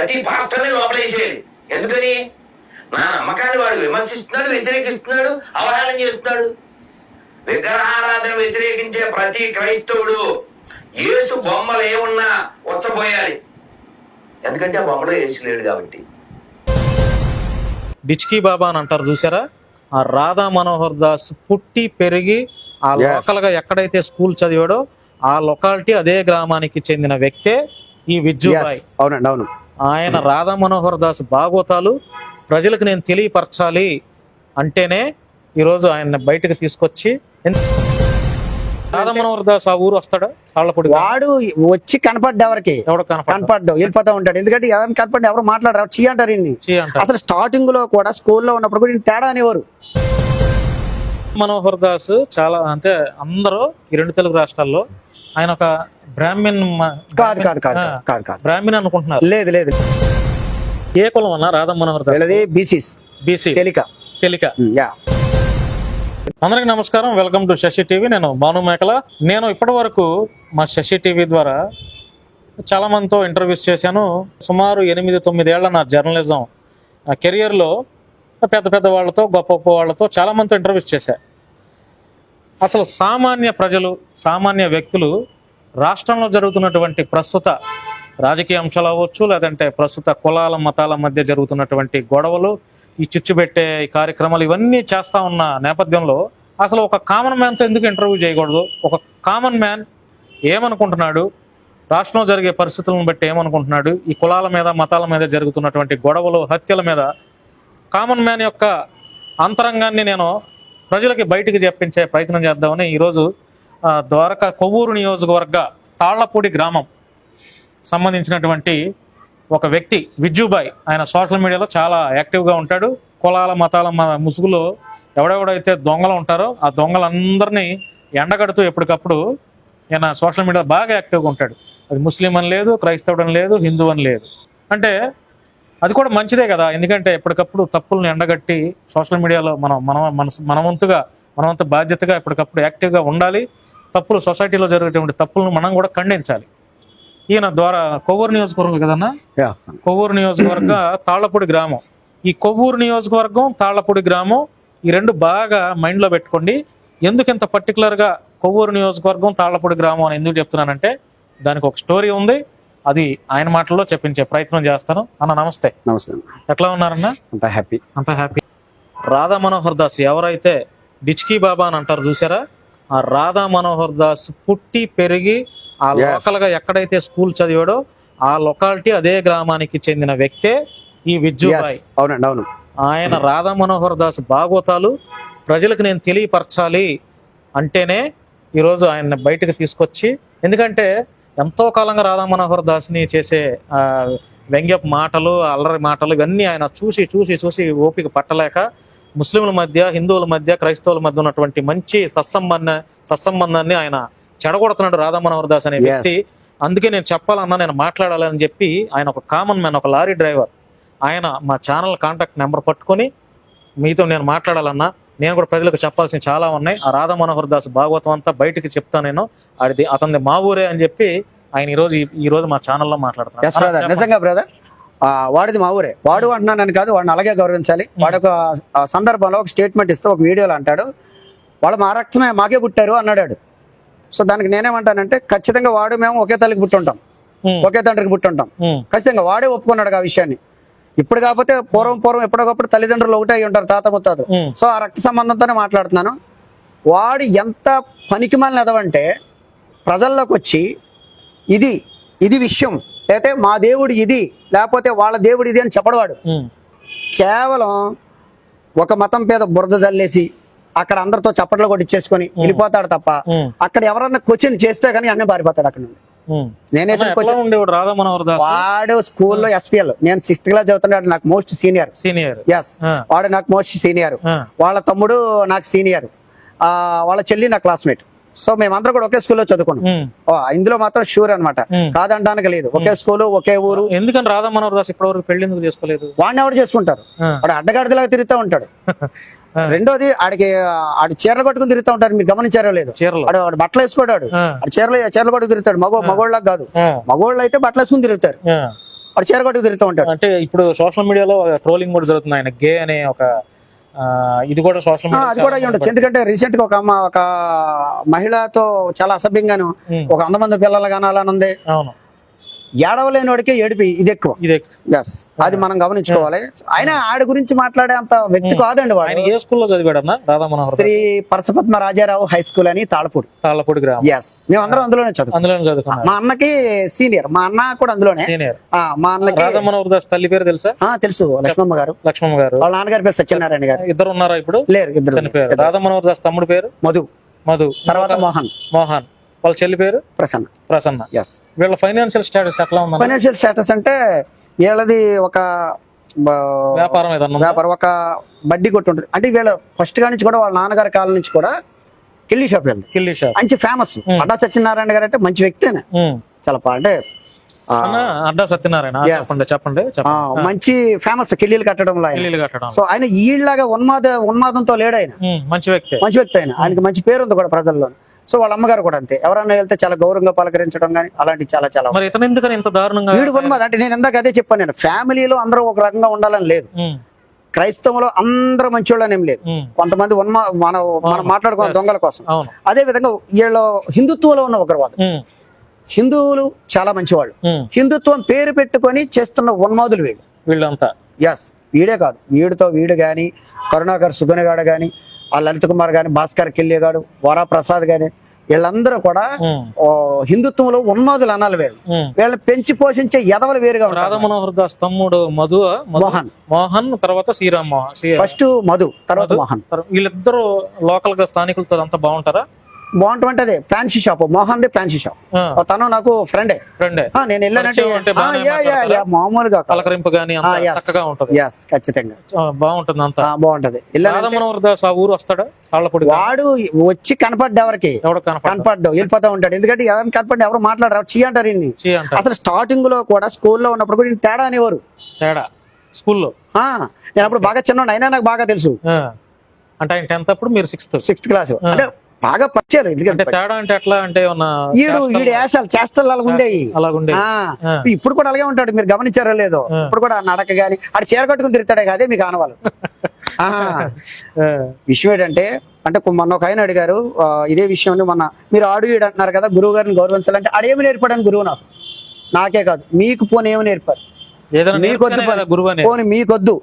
ప్రతి పాస్టర్ని లోపలేసేది. ఎందుకని? నా నమ్మకాన్ని వాడు విమర్శిస్తున్నాడు వ్యతిరేకిస్తున్నాడు అవహేళన చేస్తున్నాడు. విగ్రహారాధన వ్యతిరేకించే ప్రతి క్రైస్తవుడు యేసు బొమ్మలు ఏమున్నా వచ్చబోయాలి. ఎందుకంటే ఆ బొమ్మలో యేసు లేడు కాబట్టి. బిచ్కీ బాబా అని అంటారు చూసారా ఆ రాధా మనోహర్ దాస్ పుట్టి పెరిగి ఆ. లోకల్గా ఎక్కడైతే స్కూల్ చదివాడో ఆ లొకాలిటీ అదే గ్రామానికి చెందిన వ్యక్తే ఈ విజ్జుబాయ్ Yes. అవునండి అవును. ఆయన రాధా మనోహర్ దాస్ భాగవతాలు ప్రజలకు నేను తెలియపరచాలి అంటేనే ఈరోజు ఆయన బయటకు తీసుకొచ్చి రాధా మనోహర్ దాస్ ఆ ఊరు వస్తాడా? తాళ్ళపొడి వాడు వచ్చి కనపడ్డ ఎవరికి? ఎవడు కనపడ కనపడ్డావు వెళ్ళిపోతా ఉంటాడు. ఎందుకంటే ఎవరిని కనపడ్డ? ఎవరు మాట్లాడరు. చీ అంటారు అసలు స్టార్టింగ్లో కూడా స్కూల్లో ఉన్నప్పుడు కూడా తేడా అనేవారు. మనోహర్ దాస్ చాలా అంటే అందరూ ఈ రెండు తెలుగు రాష్ట్రాల్లో ఆయన ఒక బ్రాహ్మణ్ కాదు కాదు కాదు కాదు కాదు బ్రాహ్మణ్ అనుకుంటున్నారు. లేదు లేదు. ఏ కులం అన్న రాధా మనోహర్ దాస్ వీళ్ళది బీసీస్ బీసీ తెలిక తెలిక యా అందరికి నమస్కారం. వెల్కమ్ టు శశి టీవీ నేను భాను మేకల. నేను ఇప్పటి వరకు మా శశి టీవీ ద్వారా చాలా మందితో ఇంటర్వ్యూస్ చేశాను. సుమారు ఎనిమిది తొమ్మిది ఏళ్ళ నా జర్నలిజం కెరియర్లో పెద్ద పెద్ద వాళ్ళతో గొప్ప గొప్ప వాళ్ళతో చాలా మందితో ఇంటర్వ్యూస్ చేశా. అసలు సామాన్య ప్రజలు సామాన్య వ్యక్తులు రాష్ట్రంలో జరుగుతున్నటువంటి ప్రస్తుత రాజకీయ అంశాలు అవ్వచ్చు లేదంటే ప్రస్తుత కులాల మతాల మధ్య జరుగుతున్నటువంటి గొడవలు ఈ చిచ్చుబెట్టే ఈ కార్యక్రమాలు ఇవన్నీ చేస్తా ఉన్న నేపథ్యంలో అసలు ఒక కామన్ మ్యాన్తో ఎందుకు ఇంటర్వ్యూ చేయకూడదు? ఒక కామన్ మ్యాన్ ఏమనుకుంటున్నాడు? రాష్ట్రంలో జరిగే పరిస్థితులను బట్టి ఏమనుకుంటున్నాడు? ఈ కులాల మీద మతాల మీద జరుగుతున్నటువంటి గొడవలు హత్యల మీద కామన్ మ్యాన్ యొక్క అంతరంగాన్ని నేను ప్రజలకి బయటికి చెప్పించే ప్రయత్నం చేద్దామని ఈరోజు ద్వారక ద్వారకా కొవ్వూరు నియోజకవర్గ తాళ్ళపూడి గ్రామం సంబంధించినటువంటి ఒక వ్యక్తి విజ్జుబాయ్. ఆయన సోషల్ మీడియాలో చాలా యాక్టివ్గా ఉంటాడు. కులాల మతాల ముసుగులో ఎవడెవడైతే దొంగలు ఉంటారో ఆ దొంగలందరినీ ఎండగడుతూ ఎప్పటికప్పుడు ఈయన సోషల్ మీడియా బాగా యాక్టివ్గా ఉంటాడు. అది ముస్లిం అని లేదు క్రైస్తవుడు అని లేదు హిందూ అని లేదు. అంటే అది కూడా మంచిదే కదా. ఎందుకంటే ఎప్పటికప్పుడు తప్పులను ఎండగట్టి సోషల్ మీడియాలో మనం మన మన మనవంతుగా మనవంత బాధ్యతగా ఎప్పటికప్పుడు యాక్టివ్గా ఉండాలి. తప్పులు సొసైటీలో జరిగేటువంటి తప్పులను మనం కూడా ఖండించాలి. ఈయన ద్వారా కొవ్వూరు నియోజకవర్గం కదన్నా? కొవ్వూరు నియోజకవర్గ తాళ్ళపూడి గ్రామం. ఈ కొవ్వూరు నియోజకవర్గం తాళ్ళపూడి గ్రామం ఈ రెండు బాగా మైండ్లో పెట్టుకోండి. ఎందుకు ఇంత పర్టికులర్గా కొవ్వూరు నియోజకవర్గం తాళ్ళపూడి గ్రామం అని ఎందుకు చెప్తున్నానంటే దానికి ఒక స్టోరీ ఉంది. అది ఆయన మాటల్లో చెప్పించే ప్రయత్నం చేస్తాను. అన్న నమస్తే. నమస్తే ఎట్లా ఉన్నారన్న? అంత హ్యాపీ. అంత హ్యాపీ. రాధా మనోహర్ దాస్ ఎవరైతే డిచ్కీ బాబా అని అంటారు చూసారా? ఆ రాధా మనోహర్ దాస్ పుట్టి పెరిగి ఆ. లోకల్గా ఎక్కడైతే స్కూల్ చదివాడో ఆ లొకాలిటీ అదే గ్రామానికి చెందిన వ్యక్తే ఈ విజ్జుబాయ్. అవునండి అవును. ఆయన రాధా మనోహర్ దాస్ భాగవతాలు ప్రజలకు నేను తెలియపరచాలి అంటేనే ఈరోజు ఆయన బయటకు తీసుకొచ్చి ఎందుకంటే ఎంతో కాలంగా రాధా మనోహర్ దాస్ని చేసే వ్యంగ్యపు మాటలు అల్లరి మాటలు ఇవన్నీ ఆయన చూసి చూసి చూసి ఓపిక పట్టలేక ముస్లింల మధ్య హిందువుల మధ్య క్రైస్తవుల మధ్య ఉన్నటువంటి మంచి సత్సంబంధ సత్సంబంధాన్ని ఆయన చెడగొడుతున్నాడు రాధా మనోహర్ దాస్ అనే. వ్యక్తి అందుకే నేను చెప్పాలన్నా నేను మాట్లాడాలని చెప్పి ఆయన ఒక కామన్ మ్యాన్ ఒక లారీ డ్రైవర్ ఆయన మా ఛానల్ కాంటాక్ట్ నెంబర్ పట్టుకొని మీతో నేను మాట్లాడాలన్నా నేను కూడా ప్రజలకు చెప్పాల్సిన చాలా ఉన్నాయి. ఆ రాధా మనోహర్ దాస్ భాగవతం అంతా బయటికి చెప్తాను నేను. అది అతనిది మా ఊరే అని చెప్పి ఆయన ఈ రోజు ఈ రోజు మా ఛానల్లో మాట్లాడుతున్నాను నిజంగా బ్రదర్ వాడిది మా ఊరే. వాడు అంటున్నానని కాదు వాడిని అలాగే గౌరవించాలి. వాడు ఒక సందర్భంలో ఒక స్టేట్మెంట్ ఇస్తూ ఒక వీడియోలో అంటాడు. వాళ్ళు మా రక్తమే మాకే పుట్టారు అన్నాడు. సో దానికి నేనేమంటానంటే ఖచ్చితంగా వాడు మేము ఒకే తల్లికి పుట్టుంటాం. ఉమ్, ఒకే తండ్రికి పుట్టుంటాం. ఉమ్, ఖచ్చితంగా వాడే ఒప్పుకున్నాడు ఆ విషయాన్ని. ఇప్పుడు కాకపోతే పూర్వం పూర్వం ఎప్పటికప్పుడు తల్లిదండ్రులు ఒకటే అయి ఉంటారు తాత ముత్తాతలు. ఉమ్, సో ఆ రక్త సంబంధంతోనే మాట్లాడుతున్నాను. వాడు ఎంత పనికిమాలిన ఎదవంటే ప్రజల్లోకి వచ్చి ఇది ఇది విషయం. లేకపోతే మా దేవుడు ఇది లేకపోతే వాళ్ళ దేవుడు ఇది అని చెప్పడవాడు. కేవలం ఒక మతం పేద బురద జల్లేసి అక్కడ అందరితో చప్పట్లు కొట్టించేసుకొని వెళ్ళిపోతాడు తప్ప అక్కడ ఎవరన్నా క్వశ్చన్ చేస్తే కానీ అన్నీ పారిపోతాడు అక్కడ నుండి. నేనే ఉండేవాడు రాధా మనోహర్ దాస్? వాడు స్కూల్లో ఎస్పీఎల్ నేను సిక్స్త్ క్లాస్ చదువుతున్నాడు నాకు మోస్ట్ సీనియర్ సీనియర్ ఎస్ వాడు నాకు మోస్ట్ సీనియర్ వాళ్ళ తమ్ముడు నాకు సీనియర్ వాళ్ళ చెల్లి నా క్లాస్మేట్ సో మేమందరం కూడా ఒకే స్కూల్లో చదువుకున్నాం. ఇందులో మాత్రం షూర్ అన్నమాట. ఉమ్. కాదంటానికి లేదు. ఒకే స్కూలు ఒకే ఊరు. ఎందుకని రాధా మనోహర్ దాస్ ఇప్పటివరకు పెళ్ళి ఎందుకు చేసుకోలేదు? వాడిని ఎవరు చేసుకుంటారు? వాడు అడ్డగాడిదలాగా తిరుగుతూ ఉంటాడు. రెండోది ఆడికి ఆడి చీరలు కట్టుకుని తిరుగుతూ ఉంటారు మీరు గమనించారో లేదు. చీరలు. ఆడు వాడు బట్టలు వేసుకోడాడు ఆడు చీరలు చీరలు కట్టుకు తిరుగుతాడు. మగ మగోళ్ళకి కాదు. మగోళ్ళు అయితే బట్టలు వేసుకుని తిరుగుతారు. ఆ, వాడు చీరగొట్టుకు తిరుగుతూ ఉంటాడు. అంటే ఇప్పుడు సోషల్ మీడియాలో ట్రోలింగ్ కూడా జరుగుతుంది. ఆయన గే అనే ఒక ఇది కూడా సోషల్ అది కూడా అయ్యి ఉండొచ్చు. ఎందుకంటే రీసెంట్గా ఒక అమ్మ ఒక మహిళతో చాలా అసభ్యంగాను. ఒక వంద మంది పిల్లలు కానాలని ఉంది. ఏడవలేని వాడికి ఏడిపి ఇది ఎక్కువ. ఇదే ఎస్ అది మనం గమనించుకోవాలి. ఆయన ఆడి గురించి మాట్లాడే అంత వ్యక్తి కాదండి వాడు. ఏ స్కూల్లో చదివాడన్నా రాధా మనోహర్ శ్రీ పరశుపద్మ రాజారావు హై స్కూల్ అని తాళపూడి తాళ్ళపూడి గ్రామం. ఎస్ మేము అందరం అందులోనే చదువు అందులోనే మా అన్నకి సీనియర్ మా అన్న కూడా అందులోనే. సీనియర్ ఆ, మా అన్నకి రాధా మనోహర్ దాస్ తల్లి పేరు తెలుసా? ఆ, తెలుసు. లక్ష్మమ్మ గారు. లక్ష్మమ్మ గారు. వాళ్ళ నాన్నగారి పేరు సత్యనారాయణ గారు. ఇద్దరు ఉన్నారా ఇప్పుడు? లేరు ఇద్దరు రాధా మనోహర్ దాస్ తమ్ముడు పేరు? మధు. మధు. తర్వాత మోహన్. మోహన్. వాళ్ళ చెల్లి పేరు? ప్రసన్న. ప్రసన్న. ఎస్ వీళ్ళ ఫైనాన్షియల్ స్టేటస్ ఎట్లా ఉందన్న? ఫైనాన్షియల్ స్టేటస్ అంటే వీళ్ళది ఒక వ్యాపారం ఏదన్నా ఉందా? వ్యాపారం ఒక బడ్డీ కొట్టు ఉంటుంది అంటే వీళ్ళ ఫస్ట్గా నుంచి కూడా వాళ్ళ నాన్నగారి కాలం నుంచి కూడా కిల్లీ షాప్ వెళ్ళి కిల్లీ షాప్. మంచి ఫేమస్ అడ్డా సత్యనారాయణ గారు అంటే మంచి వ్యక్తేనే. చాలా అంటే అడ్డా సత్యనారాయణ. చెప్పండి మంచి ఫేమస్ కిల్లీలు కట్టడంలో ఆయన. సో ఆయన ఈళ్ళలాగా ఉన్మాద ఉన్మాదంతో లేడు ఆయన. మంచి వ్యక్తి. మంచి వ్యక్తి ఆయన. ఆయనకి మంచి పేరు ఉంది కూడా ప్రజల్లో సో వాళ్ళ అమ్మగారు కూడా అంతే. ఎవరన్నా వెళ్తే చాలా గౌరవంగా పలకరించడం కానీ అలాంటి చాలా చాలా వీడు అంటే నేను ఇందాక అదే చెప్పాను నేను. ఫ్యామిలీలో అందరూ ఒక రకంగా ఉండాలని లేదు. క్రైస్తవంలో అందరూ మంచోళ్ళని ఏం లేదు. కొంతమంది ఉన్మా మనం మనం. మాట్లాడుకున్న. దొంగల కోసం. అదే విధంగా వీళ్ళు హిందుత్వంలో ఉన్న ఉగ్రవాదం హిందువులు చాలా మంచివాళ్ళు. హిందుత్వం పేరు పెట్టుకొని చేస్తున్న ఉన్మాదులు వీళ్ళు. వీళ్ళంతా. ఎస్ వీడే కాదు. వీడితో వీడు గాని కరుణాకర్ సుగనగాడు గాని ఆ లలిత్ కుమార్ గాని భాస్కర్ కిల్లిగాడు వరా ప్రసాద్ గాని వీళ్ళందరూ కూడా హిందుత్వంలో ఉన్మాదులు అనాలి వీళ్ళు. ఉమ్. వీళ్ళని పెంచి పోషించే ఎదవలు వేరుగా రాధా మనోహర్ దాస్ తమ్ముడు మధు మోహన్. మోహన్ తర్వాత శ్రీరామ్ మోహన్ ఫస్ట్ మధు తర్వాత మోహన్. వీళ్ళిద్దరు లోకల్గా స్థానికులతో అంతా బాగుంటారా? బాగుంటుంది అదే ఫ్యాన్సీ షాప్ మోహన్ ది ఫ్యాన్సీ షాప్ తను నాకు ఫ్రెండే ఫ్రెండే ఆ, నేను వెళ్ళానంటే మామూలుగా. పలకరింపు గానీ. చక్కగా ఉంటది. ఖచ్చితంగా. బాగుంటుంది అంతా. బాగుంటది. ఊరు వస్తాడా? వాడు వచ్చి కనపడ్డ ఎవరికి? ఎవడో కనపడ కనపడ్డావు వెళ్ళిపోతా ఉంటాడు. ఎందుకంటే ఎవరిని కనపడి ఎవరు మాట్లాడరు. చీ అంటారు అసలు స్టార్టింగ్లో కూడా స్కూల్లో ఉన్నప్పుడు కూడా తేడా అనేవారు. తేడా. స్కూల్లో? ఆ, నేను అప్పుడు బాగా చిన్న అయినా నాకు బాగా తెలుసు. అంటే ఆయన టెన్త్ అప్పుడు మీరు సిక్స్త్ సిక్స్త్ క్లాస్ అంటే బాగా అంటే ఎందుకంటే తేడా అంటే ఎట్లా అంటే ఈడు ఈడు వేషాలు చేష్టలు అలా ఉండేవి. ఇప్పుడు కూడా అలాగే ఉంటాడు మీరు గమనించారో లేదో. ఇప్పుడు కూడా నడక గాని ఆడు చీర కట్టుకుని తిరుగుతాడే అదే మీకు ఆనవాళ్ళు. విషయం ఏంటంటే అంటే మొన్న ఒక ఆయన అడిగారు ఇదే విషయంలో మొన్న మీరు ఆడు ఈడు అంటున్నారు కదా గురువు గారిని గౌరవించాలంటే ఆడేమి నేర్పాడని గురువు నాకు? నాకే కాదు మీకు పోనీ ఏమి నేర్పారు? మీకొద్దు కదా పోనీ మీకొద్దు.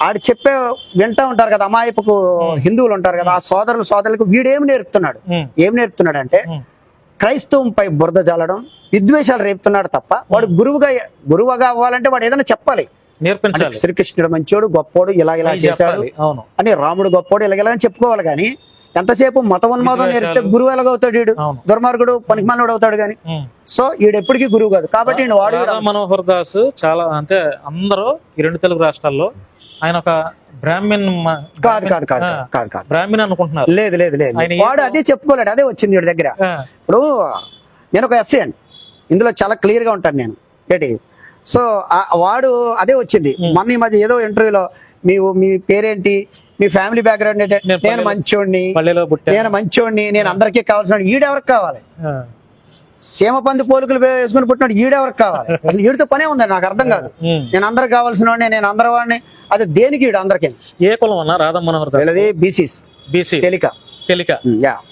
ఆడు చెప్పే వింటా ఉంటారు కదా అమాయపుకు హిందువులు ఉంటారు కదా ఆ సోదరులు సోదరులకు వీడేమి నేర్పుతున్నాడు? ఏం నేర్పుతున్నాడు అంటే క్రైస్తవంపై బురద జల్లడం విద్వేషాలు రేపుతున్నాడు తప్ప వాడు గురువుగా గురువుగా అవ్వాలంటే వాడు ఏదైనా చెప్పాలి. నేర్పించాలి. శ్రీకృష్ణుడు మంచోడు గొప్పోడు ఇలా ఇలా చేశాడు. అని రాముడు గొప్పోడు ఇలా ఇలా అని చెప్పుకోవాలి కానీ ఎంతసేపు మత ఉన్మాదం నేర్పితే. గురువు ఎలాగవుతాడు వీడు? దుర్మార్గుడు పనికిమాలుడు అవుతాడు కానీ. ఉమ్. సో వీడు ఎప్పటికీ గురువు కాదు. కాబట్టి వాడు. మనోహర్ దాస్ చాలా అంటే అందరూ ఈ రెండు తెలుగు రాష్ట్రాల్లో ఆయన ఒక బ్రాహ్మణ్ కాదు కాదు కాదు కాదు కాదు. బ్రాహ్మణ్ అనుకుంటున్నారు. లేదు లేదు లేదు. వాడు అదే చెప్పుకోలేడు అదే వచ్చింది వీడి దగ్గర. ఇప్పుడు నేను ఒక ఎస్సీ అండి. ఇందులో చాలా క్లియర్గా ఉంటాను నేను. ఏంటి? సో వాడు అదే వచ్చింది. మొన్న ఈ మధ్య ఏదో ఇంటర్వ్యూలో మీ మీ పేరేంటి? మీ ఫ్యామిలీ బ్యాక్గ్రౌండ్ ఏంటి? నేను మంచోడిని. నేను మంచోడిని నేను అందరికీ కావాల్సిన ఈడెవరికి కావాలి? సీమ పంది పోలికలు వేసుకుని పుట్టినాడు ఈడెవరికి కావాలి? అసలు ఈడితో పనే ఉంది నాకు అర్థం కాదు. నేను అందరికి కావాల్సిన వాడిని నేను అందరి వాడిని అది దేనికి ఈడు అందరికి? ఏ కులం అన్నా రాధా మనోహర్ దాస్ వీళ్ళది బీసీస్. బీసీ. తెలిక. తెలిక.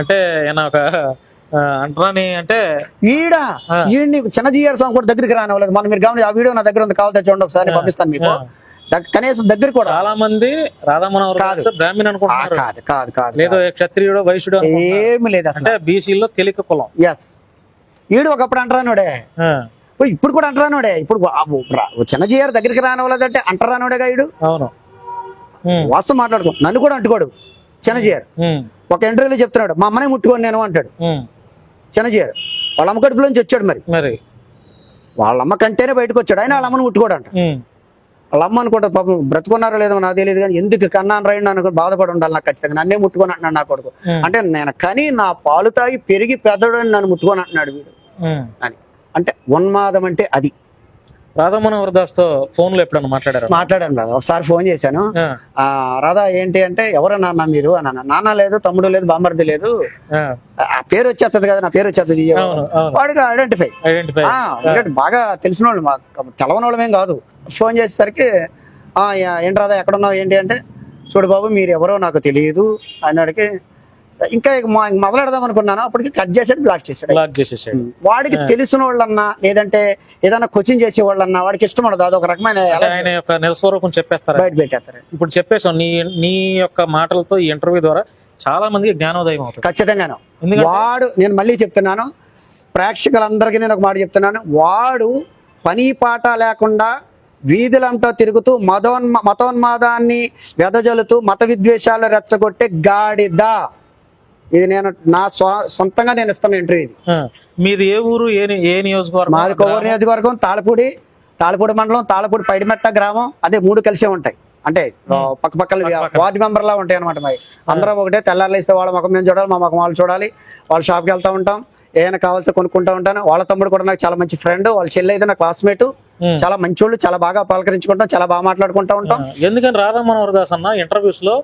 అంటే ఒక అంటరాని అంటే ఈడ. ఈయన్ని చిన్న జీఆర్ స్వామి కూడా దగ్గరికి రానివ్వలేదు. మనం మీరు గమనించి ఆ వీడియో నా దగ్గర ఉంది కావాలి చూడండి ఒకసారి పంపిస్తాను మీకు. కనీసం దగ్గర కూడా. చాలా మంది రాధా మనోహర్ కాదు. బ్రాహ్మణ్ అనుకుంటున్నారు. కాదు కాదు కాదు లేదో క్షత్రియుడు వైశ్యుడు అనుకుంటున్నారు. ఏమి లేదు అసలు. అంటే బీసీలో తెలిక కులం. ఎస్ ఈడు ఒకప్పుడు అంటరానోడే. ఇప్పుడు కూడా అంటరానోడే. ఇప్పుడు ఆ, ఓ, రా- ఓ చిన్న జీఆర్ దగ్గరికి రానివ్వలేదంటే అంటరానోడేగా ఈడు? అవును. వాస్తవం మాట్లాడుకో. నన్ను కూడా అంటుకోడు చిన్న జీఆర్. ఉమ్, ఒక ఇంటర్వ్యూలో చెప్తున్నాడు మా అమ్మనే ముట్టుకోండి నేను అంటాడు. ఉమ్. చిన్న జీఆర్. వాళ్ళ అమ్మ కడుపులోంచి వచ్చాడు మరి. మరి. వాళ్ళ అమ్మ కంటేనే బయటకు వచ్చాడు ఆయన వాళ్ళ అమ్మని ముట్టుకోడు అంట వాళ్ళ అమ్మ అనుకుంటా పాపం బ్రతుకున్నారో లేదో నాకు తెలియదు కానీ ఎందుకు కన్నాను రైండి అనుకుని బాధపడి ఉండాలి నాకు ఖచ్చితంగా. నన్నే ముట్టుకొని అంటున్నాడు నా కొడుకు. అంటే నేను కానీ నా పాలు తాగి పెరిగి పెద్దడు అని నన్ను ముట్టుకొని అంటున్నాడు వీడు. అని. అంటే ఉన్మాదం అంటే అది. రాధామోహన్ దాస్తో ఫోన్లో ఎప్పుడన్నా మాట్లాడారు? మాట్లాడాను బ్రదర్ ఒకసారి ఫోన్ చేశాను. ఆ. రాధా ఏంటి అంటే ఎవరు నాన్న మీరు? అని అన్న నాన్న లేదు తమ్ముడు లేదు బామ్మర్ది లేదు. ఆ. పేరు వచ్చేస్తుంది కదా నా పేరు వచ్చేస్తుంది. వాడికి ఐడెంటిఫై బాగా తెలిసిన వాళ్ళు తెలవని వాళ్ళమేం కాదు. ఫోన్ చేసేసరికి "ఆ, యా- ఏంటి రాదా ఎక్కడున్నావు ఏంటి? అంటే చూడు బాబు మీరు ఎవరో నాకు తెలియదు. అన్నాడికి ఇంకా మొ- మొదలెడదాం అనుకున్నాను. అప్పటికి కట్ చేసాడు బ్లాక్ చేశాడు. బ్లాక్ చేసేసాడు. వాడికి తెలిసిన వాళ్ళన్నా లేదంటే ఏదైనా కోచింగ్ చేసే వాళ్ళన్నా వాడికి ఇష్టం ఉండదు. అదొక రకమైన అంటే ఎలా ఆయన యొక్క నిరస్వరూపం చెప్పేస్తారా? బయట పెట్టేస్తారు. ఇప్పుడు చెప్పేసాం నీ నీ యొక్క మాటలతో ఈ ఇంటర్వ్యూ ద్వారా చాలా మందికి జ్ఞానోదయం అవుతుంది. ఖచ్చితంగాను. ఎందుకంటే- వాడు నేను మళ్ళీ చెప్తున్నాను ప్రేక్షకులందరికీ నేను ఒక మాట చెప్తున్నాను వాడు పని పాట లేకుండా వీధులంటో తిరుగుతూ మతోన్మ మతోన్మాదాన్ని వెదజల్లుతూ మత విద్వేషాలు రెచ్చగొట్టే గాడిద. ఇది నేను నా సొంతంగా నేను ఇస్తున్న ఇంటర్వ్యూ మీది ఏ ఊరు ఏ నియోజకవర్గం? మాది కొవ్వూరు నియోజకవర్గం తాళపూడి తాళపూడి మండలం తాళపూడి పైడిమెట్ట గ్రామం. అదే మూడు కలిసే ఉంటాయి. అంటే పక్క పక్కల వార్డు మెంబర్ లా ఉంటాయి అనమాట మరి. అందరం ఒకటే తెల్లారులు ఇస్తే వాళ్ళ ముఖం మేము చూడాలి మా ముఖం వాళ్ళు చూడాలి. వాళ్ళ షాప్కి వెళ్తా ఉంటాం. ఏమైనా కావాల్సి కొనుక్కుంటా ఉంటాను. వాళ్ళ తమ్ముడు కూడా నాకు చాలా మంచి ఫ్రెండ్. వాళ్ళ చెల్లి అయితే నా క్లాస్మేట్. చాలా మంచోళ్ళు చాలా బాగా పలకరించుకుంటాం చాలా బాగా మాట్లాడుకుంటా ఉంటాం. ఎందుకని రాధా మనోహర్ దాస్ అన్న ఇంటర్వ్యూస్లో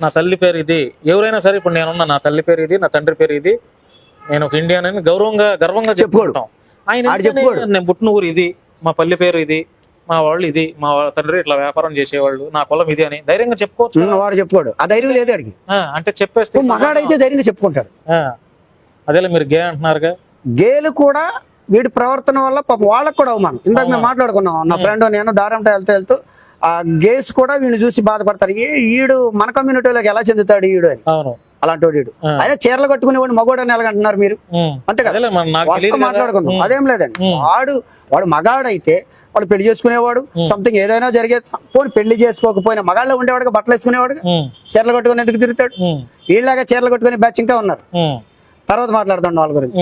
నా తల్లి పేరు ఇది. ఎవరైనా సరే ఇప్పుడు నేనున్న నా తల్లి పేరు ఇది నా తండ్రి పేరు ఇది. నేను ఒక ఇండియన్ అని గౌరవంగా గర్వంగా. చెప్పుకుంటాం. ఆయన చెప్పుకోడు. నేను పుట్టిన ఊరు ఇది మా పల్లె పేరు ఇది మా వాళ్ళు ఇది మా తండ్రి ఇట్లా వ్యాపారం చేసేవాళ్ళు నా కులం ఇది అని ధైర్యంగా చెప్పుకోవచ్చు వాడు చెప్పుకోడు. ఆ ధైర్యం లేదు అడిగి అంటే చెప్పేస్తే మగాడైతే ధైర్యంగా చెప్పుకుంటాడు. అదేలే మీరు గే అంటున్నారుగా. గేలు కూడా వీడి ప్రవర్తన వల్ల పాపం వాళ్ళకు కూడా అవమానం. ఇందాక మేము మాట్లాడుకున్నాం నా ఫ్రెండ్ నేను దారంట వెళ్తూ వెళ్తూ ఆ గేస్ కూడా వీడిని చూసి బాధపడతారు. "ఏ, ఈడు మన కమ్యూనిటీలోకి ఎలా చెందుతాడు ఈడు అని. అలాంటి వాడు. ఆయన చీరలు కట్టుకునే వాడు మగోడు అని ఎలాగంటున్నారు మీరు. అంతే కదా. మాట్లాడుకుందాం. ఉమ్. అదేం లేదండి. వాడు వాడు మగాడైతే వాడు పెళ్ళి చేసుకునేవాడు సంథింగ్ ఏదైనా జరిగే పోనీ పెళ్ళి చేసుకోకపోయినా మగాళ్ళు ఉండేవాడు బట్టలు వేసుకునేవాడు చీరలు కట్టుకుని ఎందుకు తిరుగుతాడు? ఉమ్, వీళ్ళగా చీరలు కట్టుకునే బ్యాచ్ ఇంకా ఉన్నారు. తర్వాత మాట్లాడుతాం వాళ్ళ గురించి.